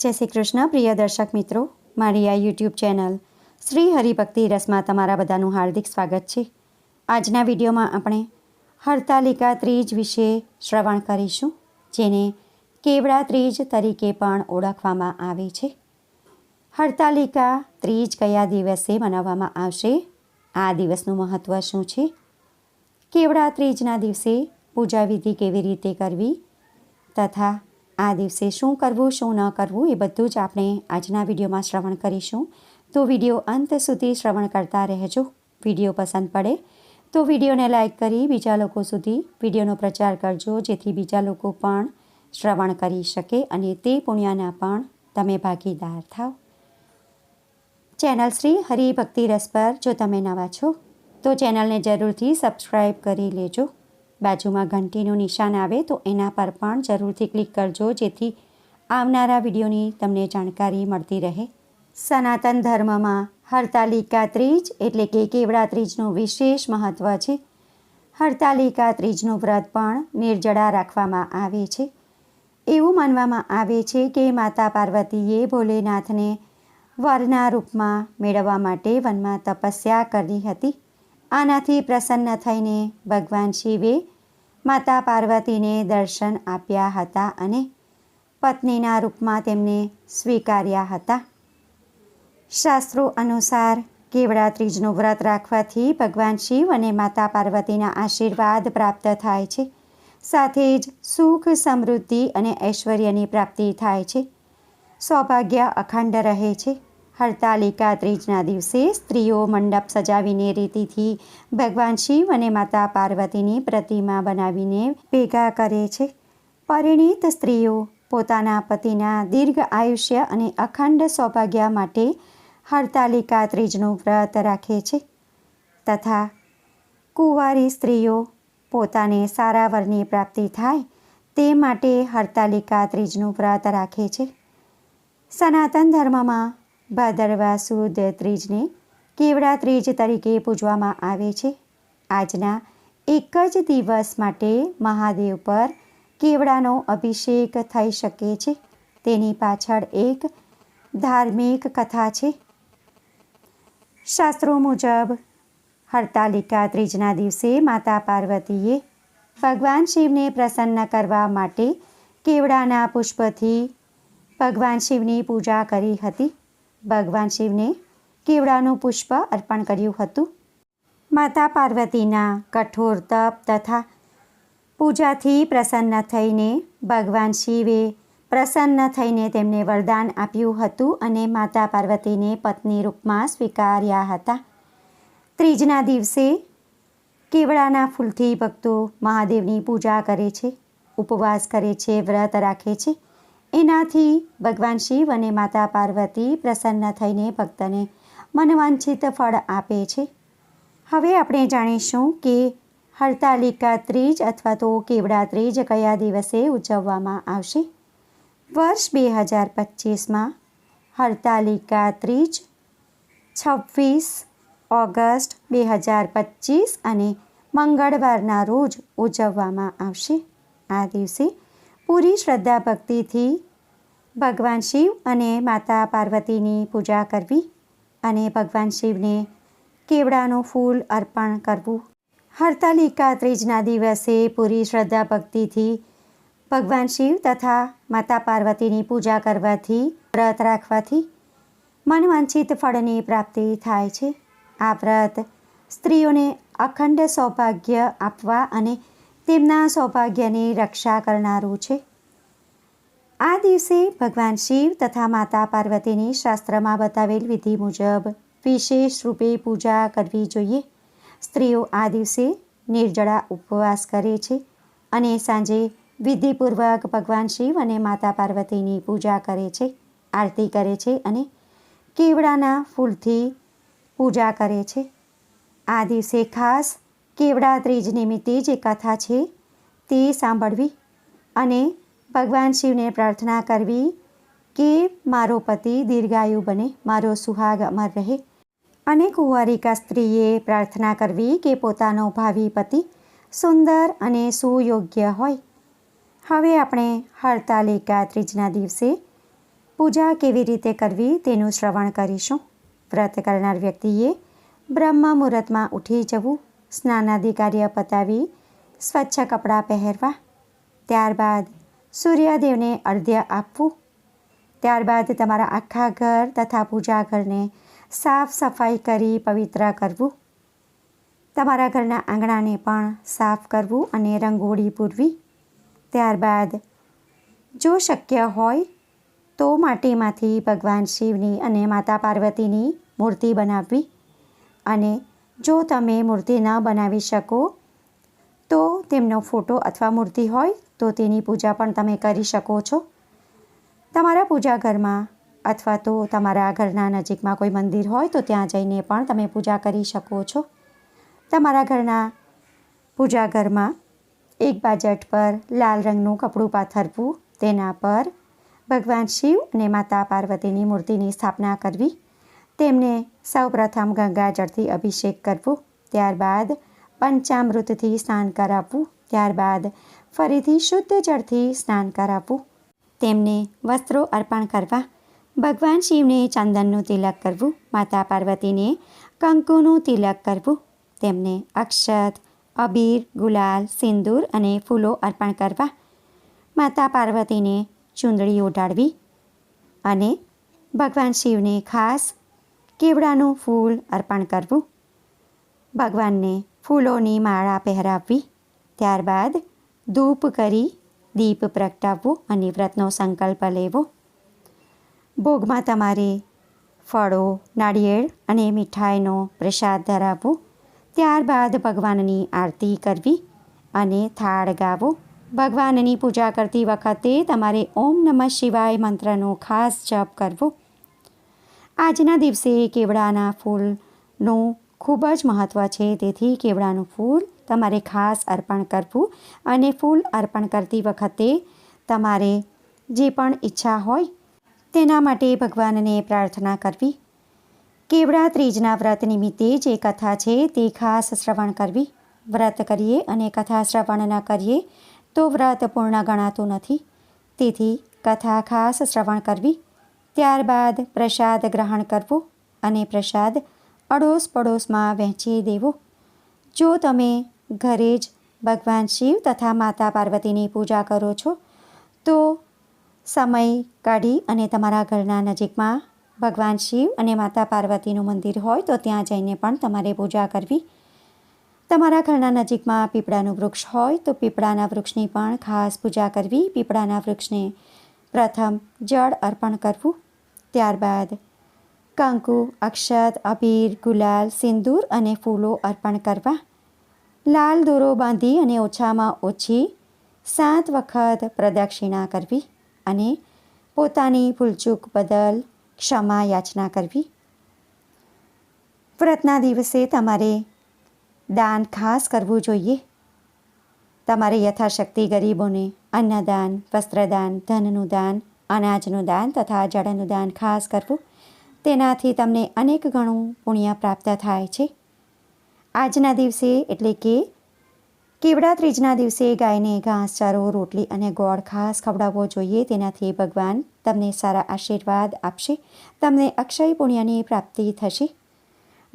જય શ્રી કૃષ્ણ, પ્રિય દર્શક મિત્રો. મારી આ યુટ્યુબ ચેનલ શ્રી હરિભક્તિ રસમાં તમારા બધાનું હાર્દિક સ્વાગત છે. આજના વિડીયોમાં આપણે હરતાલિકા ત્રીજ વિશે શ્રવણ કરીશું, જેને કેવડા ત્રીજ તરીકે પણ ઓળખવામાં આવે છે. હરતાલિકા ત્રીજ કયા દિવસે મનાવવામાં આવશે? આ દિવસનું મહત્ત્વ શું છે? કેવડા ત્રીજના દિવસે પૂજા વિધિ કેવી રીતે કરવી? તથા આ દિવસે શું કરવું, શું ન કરવું એ બધું જ આપણે આજના વિડીયોમાં શ્રવણ કરીશું. તો વીડિયો અંત સુધી શ્રવણ કરતા રહેજો. વીડિયો પસંદ પડે તો વિડીયોને લાઇક કરી બીજા લોકો સુધી વિડીયોનો પ્રચાર કરજો, જેથી બીજા લોકો પણ શ્રવણ કરી શકે અને તે પુણ્યના પણ તમે ભાગીદાર થાવ. ચેનલ શ્રી હરિભક્તિ રસ પર જો તમે નવા છો, તો ચેનલને જરૂરથી સબસ્ક્રાઈબ કરી લેજો. બાજુમાં ઘંટીનું નિશાન આવે તો એના પર પણ જરૂરથી ક્લિક કરજો, જેથી આવનારા વિડીયોની તમને જાણકારી મળતી રહે. સનાતન ધર્મમાં હરતાલિકા ત્રીજ એટલે કે કેવડા ત્રીજનું વિશેષ મહત્ત્વ છે. હરતાલિકા ત્રીજનું વ્રત પણ નિર્જળા રાખવામાં આવે છે. એવું માનવામાં આવે છે કે માતા પાર્વતીએ ભોલેનાથને વરના રૂપમાં મેળવવા માટે વનમાં તપસ્યા કરી હતી. આનાથી પ્રસન્ન થઈને ભગવાન શિવે માતા પાર્વતીને દર્શન આપ્યા હતા અને પત્નીના રૂપમાં તેમને સ્વીકાર્યા હતા. શાસ્ત્રો અનુસાર કેવડા ત્રીજનું વ્રત રાખવાથી ભગવાન શિવ અને માતા પાર્વતીના આશીર્વાદ પ્રાપ્ત થાય છે. સાથે જ સુખ, સમૃદ્ધિ અને ઐશ્વર્યની પ્રાપ્તિ થાય છે. સૌભાગ્ય અખંડ રહે છે. હરતાલિકા ત્રીજના દિવસે સ્ત્રીઓ મંડપ સજાવીને રીતિથી ભગવાન શિવ અને માતા પાર્વતીની પ્રતિમા બનાવીને ભેગા કરે છે. પરિણીત સ્ત્રીઓ પોતાના પતિના દીર્ઘ આયુષ્ય અને અખંડ સૌભાગ્ય માટે હરતાલિકા ત્રીજનું વ્રત રાખે છે. તથા કુંવારી સ્ત્રીઓ પોતાને સારા વરની પ્રાપ્તિ થાય તે માટે હરતાલિકા ત્રીજનું વ્રત રાખે છે. સનાતન ધર્મમાં ભાદરવા સુદ ત્રીજને કેવડા ત્રીજ તરીકે પૂજવામાં આવે છે. આજના એક જ દિવસ માટે મહાદેવ પર કેવડાનો અભિષેક થઈ શકે છે. તેની પાછળ એક ધાર્મિક કથા છે. શાસ્ત્રો મુજબ હરતાલિકા ત્રીજના દિવસે માતા પાર્વતીએ ભગવાન શિવને પ્રસન્ન કરવા માટે કેવડાના પુષ્પથી ભગવાન શિવની પૂજા કરી હતી. ભગવાન શિવને કેવડાનું પુષ્પ અર્પણ કર્યું હતું. માતા પાર્વતીના કઠોર તપ તથા પૂજાથી પ્રસન્ન થઈને ભગવાન શિવે પ્રસન્ન થઈને તેમને વરદાન આપ્યું હતું અને માતા પાર્વતીને પત્ની રૂપમાં સ્વીકાર્યા હતા. ત્રીજના દિવસે કેવડાના ફૂલથી ભક્તો મહાદેવની પૂજા કરે છે, ઉપવાસ કરે છે, વ્રત રાખે છે. એનાથી ભગવાન શિવ અને માતા પાર્વતી પ્રસન્ન થઈને ભક્તને મનવાંછિત ફળ આપે છે. હવે આપણે જાણીશું કે હરતાલિકા ત્રીજ અથવા તો કેવડા ત્રીજ કયા દિવસે ઉજવવામાં આવશે? વર્ષ બે હજાર પચીસમાં હરતાલિકા ત્રીજ, છવ્વીસ ઓગસ્ટ બે હજાર પચીસ અને મંગળવારના રોજ ઉજવવામાં આવશે. આ દિવસે પૂરી શ્રદ્ધા ભક્તિથી ભગવાન શિવ અને માતા પાર્વતીની પૂજા કરવી અને ભગવાન શિવને કેવડાનું ફૂલ અર્પણ કરવું. હરતાલિકા ત્રીજના દિવસે પૂરી શ્રદ્ધા ભક્તિથી ભગવાન શિવ તથા માતા પાર્વતીની પૂજા કરવાથી, વ્રત રાખવાથી મનવાંછિત ફળની પ્રાપ્તિ થાય છે. આ વ્રત સ્ત્રીઓને અખંડ સૌભાગ્ય આપવા અને તેમના સૌભાગ્યની રક્ષા કરનારું છે. આ દિવસે ભગવાન શિવ તથા માતા પાર્વતીની શાસ્ત્રમાં બતાવેલ વિધિ મુજબ વિશેષ રૂપે પૂજા કરવી જોઈએ. સ્ત્રીઓ આ દિવસે નિર્જળા ઉપવાસ કરે છે અને સાંજે વિધિપૂર્વક ભગવાન શિવ અને માતા પાર્વતીની પૂજા કરે છે, આરતી કરે છે અને કેવડાના ફૂલથી પૂજા કરે છે. આ દિવસે ખાસ કેવડા ત્રીજ નિમિત્તે જે કથા છે તે સાંભળવી અને ભગવાન શિવને પ્રાર્થના કરવી કે મારો પતિ દીર્ઘાયુ બને, મારો સુહાગ અમર રહે. અને કુંવારિકા સ્ત્રીએ પ્રાર્થના કરવી કે પોતાનો ભાવિ પતિ સુંદર અને સુયોગ્ય હોય. હવે આપણે હડતાલિકા ત્રીજના દિવસે પૂજા કેવી રીતે કરવી તેનું શ્રવણ કરીશું. વ્રત કરનાર વ્યક્તિએ બ્રહ્મ મુહૂર્તમાં ઉઠી જવું સ્નાનાદિ કાર્ય પતાવી સ્વચ્છ કપડાં પહેરવા. ત્યારબાદ સૂર્યદેવને અર્ધ્ય આપવું. ત્યારબાદ તમારા આખા ઘર તથા પૂજા ઘરને સાફ સફાઈ કરી પવિત્ર કરવું. તમારા ઘરના આંગણાને પણ સાફ કરવું અને રંગોળી પૂરવી. ત્યારબાદ જો શક્ય હોય તો માટીમાંથી ભગવાન શિવની અને માતા પાર્વતીની મૂર્તિ બનાવવી અને જો તમે મૂર્તિ ન બનાવી શકો તો તેમનો ફોટો અથવા મૂર્તિ હોય તો તેની પૂજા પણ તમે કરી શકો છો. તમારા પૂજા ઘરમાં અથવા તો તમારા ઘરના નજીકમાં કોઈ મંદિર હોય તો ત્યાં જઈને પણ તમે પૂજા કરી શકો છો. તમારા ઘરના પૂજા ઘરમાં એક બાજટ પર લાલ રંગનું કપડું પાથરવું, તેના પર ભગવાન શિવ અને માતા પાર્વતીની મૂર્તિની સ્થાપના કરવી તેમને સૌપ્રથમ ગંગાજળથી અભિષેક કરવો, ત્યારબાદ પંચામૃતથી સ્નાન કરાવવું, ત્યારબાદ ફરીથી શુદ્ધ જળથી સ્નાન કરાવવું. તેમને વસ્ત્રો અર્પણ કરવા, ભગવાન શિવને ચંદનનું તિલક કરવું, માતા પાર્વતીને કંકુનું તિલક કરવું. તેમને અક્ષત, અબીર, ગુલાલ, સિંદૂર અને ફૂલો અર્પણ કરવા, માતા પાર્વતીને ચૂંદડી ઓઢાડવી અને ભગવાન શિવને ખાસ કેવડાનું ફૂલ અર્પણ કરવું? ભગવાનને ફૂલોની માળા પહેરાવવી, ત્યારબાદ ધૂપ કરી દીપ પ્રગટાવવું અને વ્રતનો સંકલ્પ લેવો. ભોગમાં તમારે ફળો, નાળિયેર અને મીઠાઈનો પ્રસાદ ધરાવવો. ત્યારબાદ ભગવાનની આરતી કરવી અને થાળ ગાવો. ભગવાનની પૂજા કરતી વખતે તમારે ઓમ નમઃ શિવાય મંત્રનો ખાસ જપ કરવો. આજના દિવસે કેવડાના ફૂલનું ખૂબ જ મહત્ત્વ છે. તેથી કેવડાનું ફૂલ તમારે ખાસ અર્પણ કરવું અને ફૂલ અર્પણ કરતી વખતે તમારે જે પણ ઈચ્છા હોય તેના માટે ભગવાનને પ્રાર્થના કરવી. કેવડા ત્રીજના વ્રત નિમિત્તે જે કથા છે તે ખાસ શ્રવણ કરવી. વ્રત કરીએ અને કથા શ્રવણ ન કરીએ તો વ્રત પૂર્ણ ગણાતું નથી. તેથી કથા ખાસ શ્રવણ કરવી. ત્યારબાદ પ્રસાદ ગ્રહણ કરવો અને પ્રસાદ અડોશ પડોશમાં વહેંચી દેવો. જો તમે ઘરે જ ભગવાન શિવ તથા માતા પાર્વતીની પૂજા કરો છો, તો સમય કાઢી અને તમારા ઘરના નજીકમાં ભગવાન શિવ અને માતા પાર્વતીનું મંદિર હોય તો ત્યાં જઈને પણ તમારે પૂજા કરવી. તમારા ઘરના નજીકમાં પીપળાનું વૃક્ષ હોય તો પીપળાના વૃક્ષની પણ ખાસ પૂજા કરવી. પીપળાના વૃક્ષને પ્રથમ જળ અર્પણ કરવું. ત્યારબાદ કંકુ, અક્ષત, અબીર, ગુલાલ, સિંદૂર અને ફૂલો અર્પણ કરવા, લાલ દોરો બાંધી અને ઓછામાં ઓછી સાત વખત પ્રદક્ષિણા કરવી અને પોતાની ભૂલચૂક બદલ ક્ષમા યાચના કરવી. વ્રતના દિવસે તમારે દાન ખાસ કરવું જોઈએ. તમારે યથાશક્તિ ગરીબોને અન્નદાન, વસ્ત્રદાન, ધનનું દાન અનાજનું દાન તથા જળનું દાન ખાસ કરવું. તેનાથી તમને અનેક ગણું પુણ્ય પ્રાપ્ત થાય છે. આજના દિવસે એટલે કે કેવડા ત્રીજના દિવસે ગાયને ઘાસચારો રોટલી અને ગોળ ખાસ ખવડાવવો જોઈએ. તેનાથી ભગવાન તમને સારા આશીર્વાદ આપશે. તમને અક્ષય પુણ્યની પ્રાપ્તિ થશે.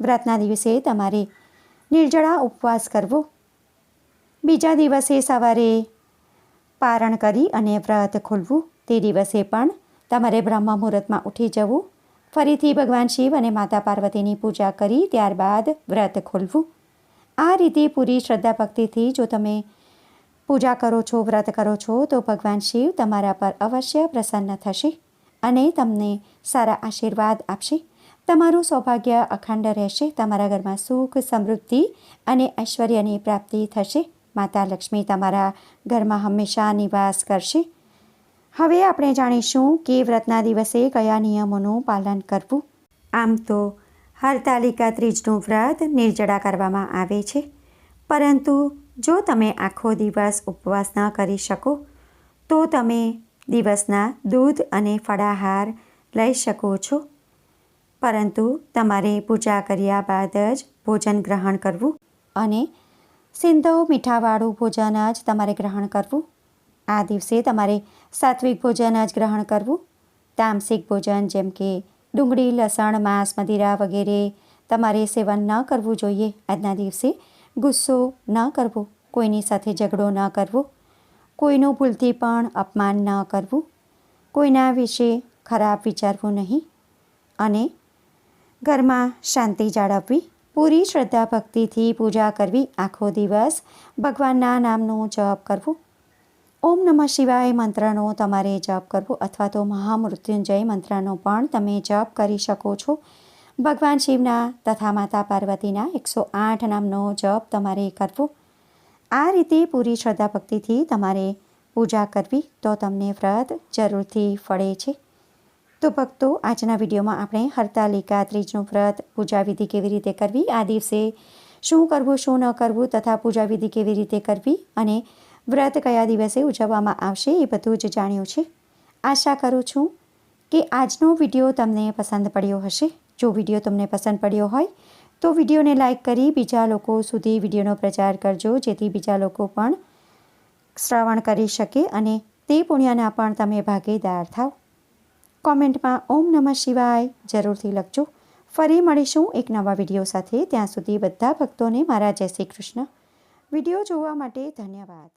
વ્રતના દિવસે તમારે નિર્જળા ઉપવાસ કરવો. બીજા દિવસે સવારે પારણ કરી અને વ્રત ખોલવું. તે દિવસે પણ તમારે બ્રહ્મ મુહૂર્તમાં ઉઠી જવું, ફરીથી ભગવાન શિવ અને માતા પાર્વતીની પૂજા કરી ત્યારબાદ વ્રત ખોલવું. આ રીતે પૂરી શ્રદ્ધા ભક્તિથી જો તમે પૂજા કરો છો, વ્રત કરો છો, તો ભગવાન શિવ તમારા પર અવશ્ય પ્રસન્ન થશે અને તમને સારા આશીર્વાદ આપશે. તમારું સૌભાગ્ય અખંડ રહેશે, તમારા ઘરમાં સુખ, સમૃદ્ધિ અને ઐશ્વર્યની પ્રાપ્તિ થશે. માતા લક્ષ્મી તમારા ઘરમાં હંમેશા નિવાસ કરશે. હવે આપણે જાણીશું કે વ્રતના દિવસે કયા નિયમોનું પાલન કરવું. આમ તો હરતાલિકા ત્રીજનું વ્રત નિર્જળા કરવામાં આવે છે. પરંતુ જો તમે આખો દિવસ ઉપવાસ ન કરી શકો, તો તમે દિવસના દૂધ અને ફળાહાર લઈ શકો છો. પરંતુ તમારે પૂજા કર્યા બાદ જ ભોજન ગ્રહણ કરવું અને સિંધવ મીઠાવાળું ભોજન જ તમારે ગ્રહણ કરવું. આ દિવસે તમારે સાત્વિક ભોજન જ ગ્રહણ કરવું. તામસિક ભોજન જેમ કે ડુંગળી, લસણ, માંસ, મદિરા વગેરે તમારે સેવન ન કરવું જોઈએ. આજના દિવસે ગુસ્સો ન કરવો. કોઈની સાથે ઝઘડો ન કરવો. કોઈનું ભૂલથી પણ અપમાન ન કરવું. કોઈના વિશે ખરાબ વિચારવું નહીં. અને ઘરમાં શાંતિ જાળવવી. પૂરી શ્રદ્ધા ભક્તિથી પૂજા કરવી. આખો દિવસ ભગવાનના નામનું જપ કરવું. ઓમ નમઃ શિવાય મંત્રનો તમારે જપ કરવો અથવા તો મહામૃત્યુંજય મંત્રનો પણ તમે જપ કરી શકો છો. ભગવાન શિવના તથા માતા પાર્વતીના એકસો આઠ નામનો જપ તમારે કરવો. આ રીતે પૂરી શ્રદ્ધા ભક્તિથી તમારે પૂજા કરવી તો તમને વ્રત જરૂરથી ફળે છે. તો ભક્તો, આજના વિડીયોમાં આપણે હરતાલિકા, ત્રીજનું વ્રત, પૂજા વિધિ કેવી રીતે કરવી, આ દિવસે શું કરવું, શું ન કરવું તથા પૂજા વિધિ કેવી રીતે કરવી અને વ્રત કયા દિવસે ઉજવવામાં આવશે એ બધું જ જાણ્યું છે. આશા કરું છું કે આજનો વીડિયો તમને પસંદ પડ્યો હશે. જો વીડિયો તમને પસંદ પડ્યો હોય, તો વિડીયોને લાઇક કરી બીજા લોકો સુધી વિડીયોનો પ્રચાર કરજો, જેથી બીજા લોકો પણ શ્રવણ કરી શકે અને તે પુણ્યના પણ તમે ભાગીદાર થાવ. કોમેન્ટમાં ઓમ નમઃ શિવાય જરૂરથી લખજો. ફરી મળીશું એક નવા વીડિયો સાથે. ત્યાં સુધી બધા ભક્તોને મારા જય શ્રી કૃષ્ણ. વીડિયો જોવા માટે ધન્યવાદ.